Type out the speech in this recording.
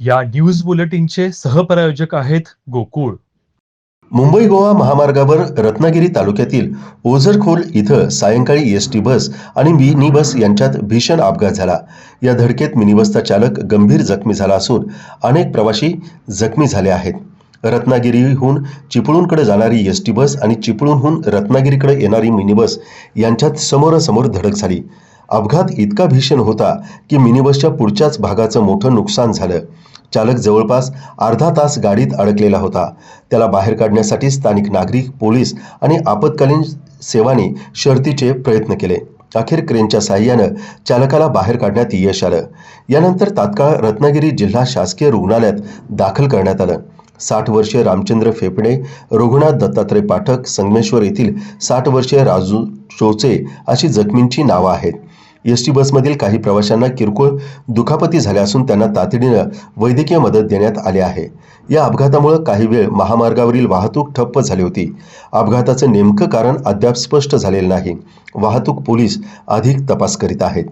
या न्यूज बुलेटिनचे सहप्रायोजक आहेत गोकुळ. मुंबई गोवा महामार्गावर रत्नागिरी तालुक्यातील ओझरखोल इथं सायंकाळी एस टी बस आणि मिनी बस यांच्यात भीषण अपघात झाला. या धडकेत मिनी बसचा चालक गंभीर जखमी झाला असून अनेक प्रवासी जखमी झाले आहेत. रत्नागिरीहून चिपळूणकडे जाणारी एस टी बस आणि चिपळूणहून रत्नागिरीकडे येणारी मिनी बस यांच्यात समोरासमोर धडक झाली. अपघात इतका भीषण होता की मिनीबसच्या पुढच्याच भागाचं मोठं नुकसान झालं. चालक जवळपास अर्धा तास गाडीत अडकलेला होता. त्याला बाहेर काढण्यासाठी स्थानिक नागरिक पोलीस आणि आपत्कालीन सेवाने शर्तीचे प्रयत्न केले. अखेर क्रेनच्या साह्यानं चालकाला बाहेर काढण्यात यश आलं. यानंतर तात्काळ रत्नागिरी जिल्हा शासकीय रुग्णालयात दाखल करण्यात आलं. साठ वर्षीय रामचंद्र फेफडे रघुनाथ दत्तात्रय पाठक संगमेश्वर येथील साठ वर्षीय राजू चोचे अशी जखमींची नावं आहेत. एस टी बसमधील काही प्रवाशांना किरकोळ दुखापती झाल्या असून त्यांना तातडीनं वैद्यकीय मदत देण्यात आली आहे. या अपघातामुळे काही वेळ महामार्गावरील वाहतूक ठप्प झाली होती. अपघाताचं नेमकं कारण अद्याप स्पष्ट झालेलं नाही. वाहतूक पोलीस अधिक तपास करीत आहेत.